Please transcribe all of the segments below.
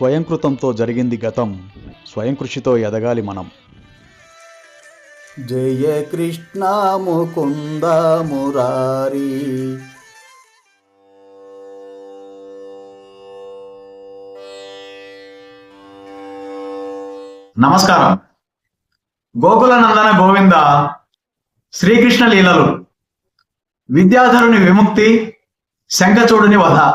స్వయంకృతంతో జరిగింది గతం. స్వయం కృషితో ఎదగాలి మనం. జయ కృష్ణ ముకుంద మురారి. నమస్కారం. గోకుల నందన గోవింద శ్రీకృష్ణ లీలలు. విద్యాధరుని విముక్తి శంఖచూడుని వధ.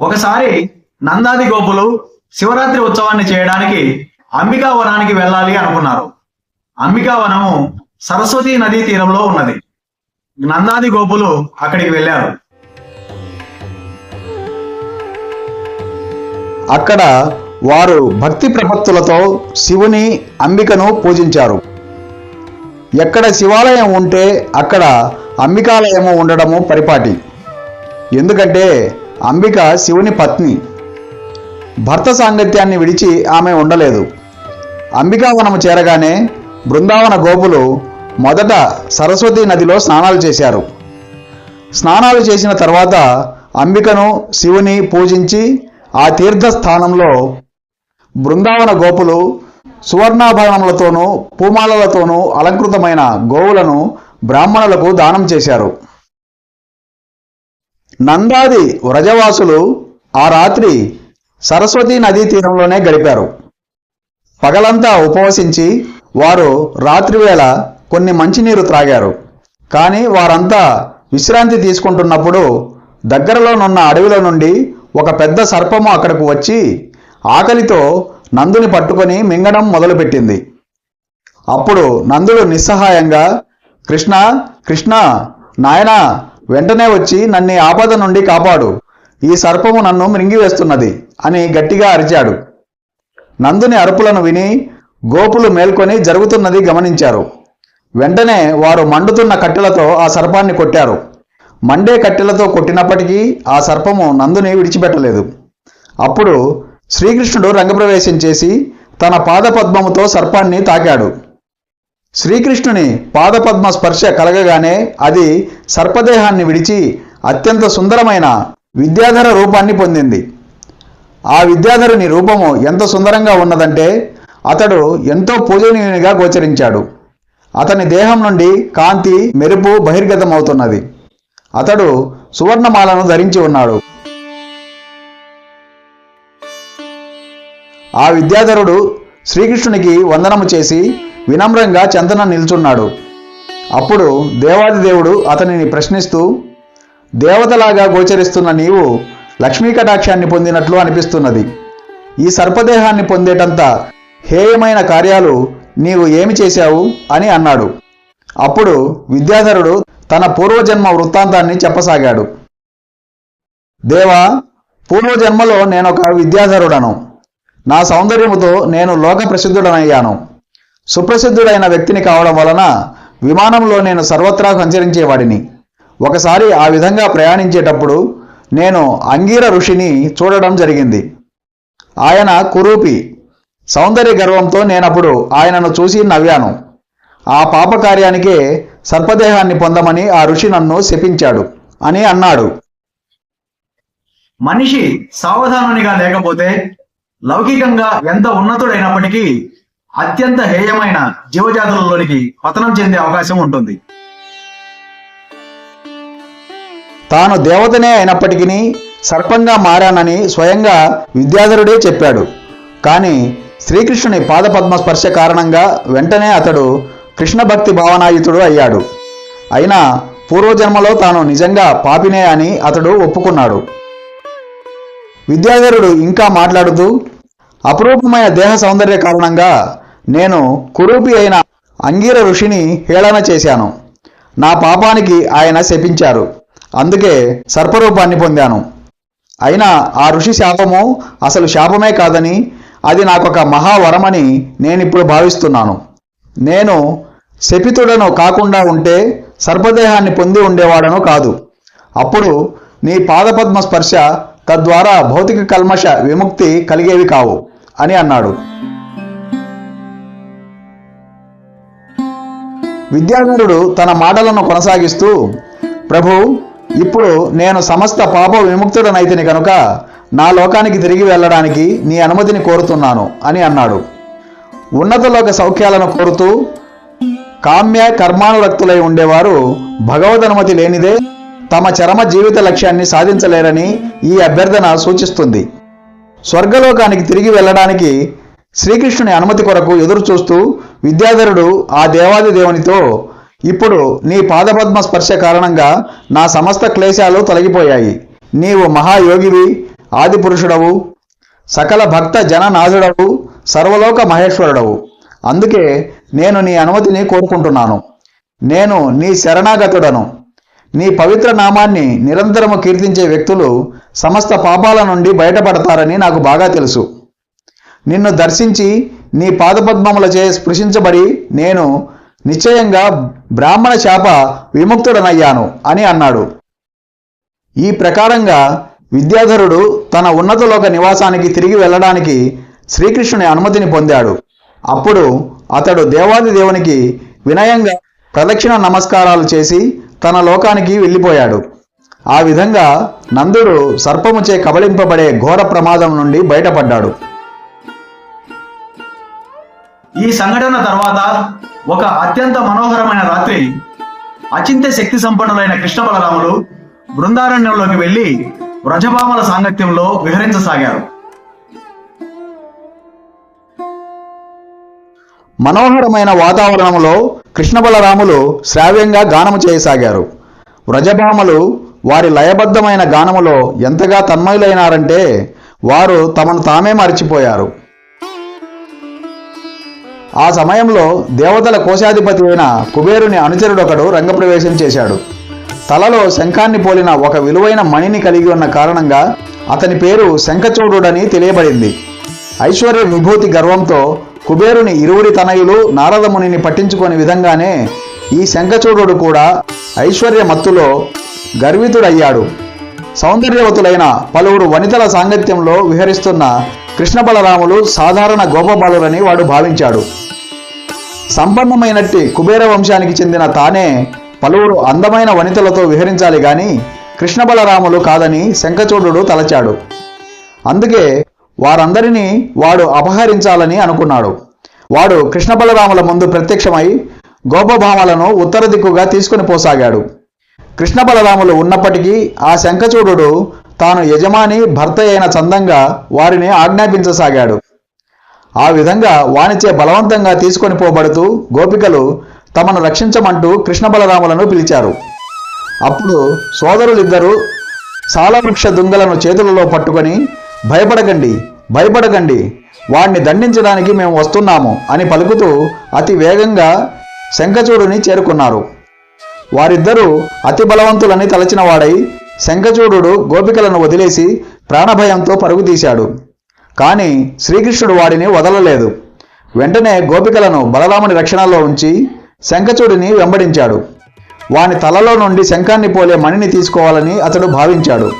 ఒకసారి నందాది గోపులు శివరాత్రి ఉత్సవాన్ని చేయడానికి అంబికావనానికి వెళ్ళాలి అనుకున్నారు. అంబికావనము సరస్వతీ నదీ తీరంలో ఉన్నది. నందాది గోపులు అక్కడికి వెళ్ళారు. అక్కడ వారు భక్తి ప్రపత్తులతో శివుని అంబికను పూజించారు. ఎక్కడ శివాలయం ఉంటే అక్కడ అంబికాలయము ఉండడము పరిపాటి. ఎందుకంటే అంబిక శివుని పత్ని. భర్త సాంగత్యాన్ని విడిచి ఆమె ఉండలేదు. అంబికావనము చేరగానే బృందావన గోపులు మొదట సరస్వతి నదిలో స్నానాలు చేశారు. స్నానాలు చేసిన తర్వాత అంబికను శివుని పూజించి ఆ తీర్థస్థానంలో బృందావన గోపులు సువర్ణాభరణములతోనూ పూమాలలతోనూ అలంకృతమైన గోవులను బ్రాహ్మణులకు దానం చేశారు. నందాది వ్రజవాసులు ఆ రాత్రి సరస్వతీ నదీ తీరంలోనే గడిపారు. పగలంతా ఉపవసించి వారు రాత్రివేళ కొన్ని మంచినీరు త్రాగారు. కానీ వారంతా విశ్రాంతి తీసుకుంటున్నప్పుడు దగ్గరలోనున్న అడవిలో నుండి ఒక పెద్ద సర్పము అక్కడకు వచ్చి ఆకలితో నందుని పట్టుకొని మింగడం మొదలుపెట్టింది. అప్పుడు నందుడు నిస్సహాయంగా కృష్ణ కృష్ణ నాయనా వెంటనే వచ్చి నన్ను ఆపద నుండి కాపాడు. ఈ సర్పము నన్ను మృంగివేస్తున్నది అని గట్టిగా అరిచాడు. నందుని అరుపులను విని గోపులు మేల్కొని జరుగుతున్నది గమనించారు. వెంటనే వారు మండుతున్న కట్టెలతో ఆ సర్పాన్ని కొట్టారు. మండే కట్టెలతో కొట్టినప్పటికీ ఆ సర్పము నందుని విడిచిపెట్టలేదు. అప్పుడు శ్రీకృష్ణుడు రంగప్రవేశం చేసి తన పాదపద్మముతో సర్పాన్ని తాకాడు. శ్రీకృష్ణుని పాదపద్మ స్పర్శ కలగగానే అది సర్పదేహాన్ని విడిచి అత్యంత సుందరమైన విద్యాధర రూపాన్ని పొందింది. ఆ విద్యాధరుని రూపము ఎంత సుందరంగా ఉన్నదంటే అతడు ఎంతో పూజనీయునిగా గోచరించాడు. అతని దేహం నుండి కాంతి మెరుపు బహిర్గతమవుతున్నది. అతడు సువర్ణమాలను ధరించి ఉన్నాడు. ఆ విద్యాధరుడు శ్రీకృష్ణునికి వందనము చేసి వినమ్రంగా చందన నిల్చున్నాడు. అప్పుడు దేవాది దేవుడు అతనిని ప్రశ్నిస్తూ దేవతలాగా గోచరిస్తున్న నీవు లక్ష్మీ కటాక్షాన్ని పొందినట్లు అనిపిస్తున్నది. ఈ సర్పదేహాన్ని పొందేటంత హేయమైన కార్యాలు నీవు ఏమి చేశావు? అని అన్నాడు. అప్పుడు విద్యాధరుడు తన పూర్వజన్మ వృత్తాంతాన్ని చెప్పసాగాడు. దేవా పూర్వజన్మలో నేనొక విద్యాధరుడను. నా సౌందర్యముతో నేను లోక ప్రసిద్ధుడనయ్యాను. సుప్రసిద్ధుడైన వ్యక్తిని కావడం వలన విమానంలో నేను సర్వత్రా సంచరించేవాడిని. ఒకసారి ఆ విధంగా ప్రయాణించేటప్పుడు నేను అంగీర ఋషిని చూడడం జరిగింది. ఆయన కురూపి. సౌందర్య గర్వంతో నేనప్పుడు ఆయనను చూసి నవ్వాను. ఆ పాపకార్యానికే సర్పదేహాన్ని పొందమని ఆ ఋషి నన్ను శపించాడు అని అన్నాడు. మనిషి సావధానునిగా లేకపోతే లౌకికంగా ఎంత ఉన్నతుడైనప్పటికీ అత్యంత హేయమైన జీవజాతులలోనికి పతనం చెందే అవకాశం ఉంటుంది. తాను దేవతనే అయినప్పటికీ సర్పంగా మారానని స్వయంగా విద్యాధరుడే చెప్పాడు. కానీ శ్రీకృష్ణుని పాదపద్మ స్పర్శ కారణంగా వెంటనే అతడు కృష్ణ భక్తి భావనాయుతుడు అయ్యాడు. అయినా పూర్వజన్మలో తాను నిజంగా పాపినే అని అతడు ఒప్పుకున్నాడు. విద్యాధరుడు ఇంకా మాట్లాడుతూ అపురూపమైన దేహ సౌందర్య కారణంగా నేను కురూపి అయిన అంగీర ఋషిని హేళన చేశాను. నా పాపానికి ఆయన శపించారు. అందుకే సర్పరూపాన్ని పొందాను. అయినా ఆ ఋషి శాపము అసలు శాపమే కాదని అది నాకొక మహావరమని నేనిప్పుడు భావిస్తున్నాను. నేను శపితుడను కాకుండా ఉంటే సర్పదేహాన్ని పొంది ఉండేవాడను కాదు. అప్పుడు నీ పాదపద్మ స్పర్శ తద్వారా భౌతిక కల్మష విముక్తి కలిగేవి కావు అని అన్నాడు. విద్యాధరుడు తన మాటలను కొనసాగిస్తూ ప్రభు ఇప్పుడు నేను సమస్త పాప విముక్తుడనైతిని కనుక నా లోకానికి తిరిగి వెళ్ళడానికి నీ అనుమతిని కోరుతున్నాను అని అన్నాడు. ఉన్నతలోక సౌఖ్యాలను కోరుతూ కామ్య కర్మానురక్తులై ఉండేవారు భగవద్ అనుమతి లేనిదే తమ చరమ జీవిత లక్ష్యాన్ని సాధించలేరని ఈ అభ్యర్థన సూచిస్తుంది. స్వర్గలోకానికి తిరిగి వెళ్ళడానికి శ్రీకృష్ణుని అనుమతి కొరకు ఎదురు చూస్తూ విద్యాధరుడు ఆ దేవాది దేవునితో ఇప్పుడు నీ పాదపద్మ స్పర్శ కారణంగా నా సమస్త క్లేశాలు తొలగిపోయాయి. నీవు మహాయోగివి ఆదిపురుషుడవు సకల భక్త జననాథుడవు సర్వలోక మహేశ్వరుడవు. అందుకే నేను నీ అనుమతిని కోరుకుంటున్నాను. నేను నీ శరణాగతుడను. నీ పవిత్ర నామాన్ని నిరంతరము కీర్తించే వ్యక్తులు సమస్త పాపాల నుండి బయటపడతారని నాకు బాగా తెలుసు. నిన్ను దర్శించి నీ పాదపద్మములచే స్పృశించబడి నేను నిశ్చయంగా బ్రాహ్మణ శాప విముక్తుడనయ్యాను అని అన్నాడు. ఈ ప్రకారంగా విద్యాధరుడు తన ఉన్నతలోక నివాసానికి తిరిగి వెళ్ళడానికి శ్రీకృష్ణుని అనుమతిని పొందాడు. అప్పుడు అతడు దేవాది దేవునికి వినయంగా ప్రదక్షిణ నమస్కారాలు చేసి తన లోకానికి వెళ్ళిపోయాడు. ఆ విధంగా నందుడు సర్పముచే కబళింపబడే ఘోర ప్రమాదం నుండి బయటపడ్డాడు. ఈ సంఘటన తర్వాత ఒక అత్యంత మనోహరమైన రాత్రి అచింత్య శక్తి సంపన్నులైన కృష్ణ బలరాములు బృందారణ్యంలోకి వెళ్ళి వ్రజభామల సాంగత్యంలో విహరించసాగారు. మనోహరమైన వాతావరణంలో కృష్ణ బలరాములు శ్రావ్యంగా గానము చేయసాగారు. వ్రజభామలు వారి లయబద్ధమైన గానములో ఎంతగా తన్మయులైనారంటే వారు తమను తామే మరిచిపోయారు. ఆ సమయంలో దేవతల కోశాధిపతి అయిన కుబేరుని అనుచరుడొకడు రంగప్రవేశం చేశాడు. తలలో శంఖాన్ని పోలిన ఒక విలువైన మణిని కలిగి ఉన్న కారణంగా అతని పేరు శంఖచూడుడని తెలియబడింది. ఐశ్వర్య విభూతి గర్వంతో కుబేరుని ఇరువురి తనయులు నారదమునిని పట్టించుకొని విధంగానే ఈ శంఖచూడు కూడా ఐశ్వర్య మత్తులో గర్వితుడయ్యాడు. సౌందర్యవతులైన పలువురు వనితల సాంగత్యంలో విహరిస్తున్న కృష్ణ బలరాములు సాధారణ గోపబాలురని వాడు భావించాడు. సంపన్నమైనట్టి కుబేర వంశానికి చెందిన తానే పలువురు అందమైన వనితలతో విహరించాలి గాని కృష్ణబలరాములు కాదని శంఖచూడు తలచాడు. అందుకే వారందరినీ వాడు అపహరించాలని అనుకున్నాడు. వాడు కృష్ణబలరాముల ముందు ప్రత్యక్షమై గోపభామలను ఉత్తర దిక్కుగా తీసుకుని పోసాగాడు. కృష్ణబలరాములు ఉన్నప్పటికీ ఆ శంఖచూడు తాను యజమాని భర్త అయిన చందంగా వారిని ఆజ్ఞాపించసాగాడు. ఆ విధంగా వానిచే బలవంతంగా తీసుకొని పోబడుతూ గోపికలు తమను రక్షించమంటూ కృష్ణ బలరాములను పిలిచారు. అప్పుడు సోదరులిద్దరూ సాలవృక్ష దుంగలను చేతులలో పట్టుకొని భయపడకండి భయపడకండి వాణ్ణి దండించడానికి మేము వస్తున్నాము అని పలుకుతూ అతి వేగంగా శంఖచూడుని చేరుకున్నారు. వారిద్దరూ అతి బలవంతులని తలచిన వాడై శంఖచూడు గోపికలను వదిలేసి ప్రాణభయంతో పరుగు తీశాడు. కానీ శ్రీకృష్ణుడు వాడిని వదలలేదు. వెంటనే గోపికలను బలరాముని రక్షణలో ఉంచి శంఖచూడిని వెంబడించాడు. వాని తలలో నుండి శంఖాన్ని పోలే మణిని తీసుకోవాలని అతడు భావించాడు.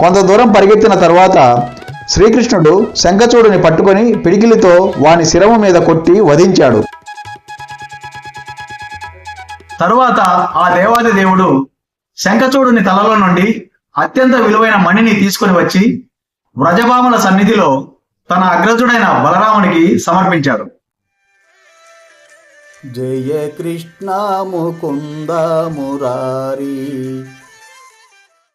కొంత దూరం పరిగెత్తిన తర్వాత శ్రీకృష్ణుడు శంఖచూడుని పట్టుకొని పిడికిలితో వాని శిరము మీద కొట్టి వధించాడు. తరువాత ఆ దేవాది దేవుడు శంఖచూడుని తలలో నుండి అత్యంత విలువైన మణిని తీసుకుని వచ్చి వ్రజభామల సన్నిధిలో తన అగ్రజుడైన బలరామునికి సమర్పించాడు. జయ కృష్ణ ముకుంద మురారి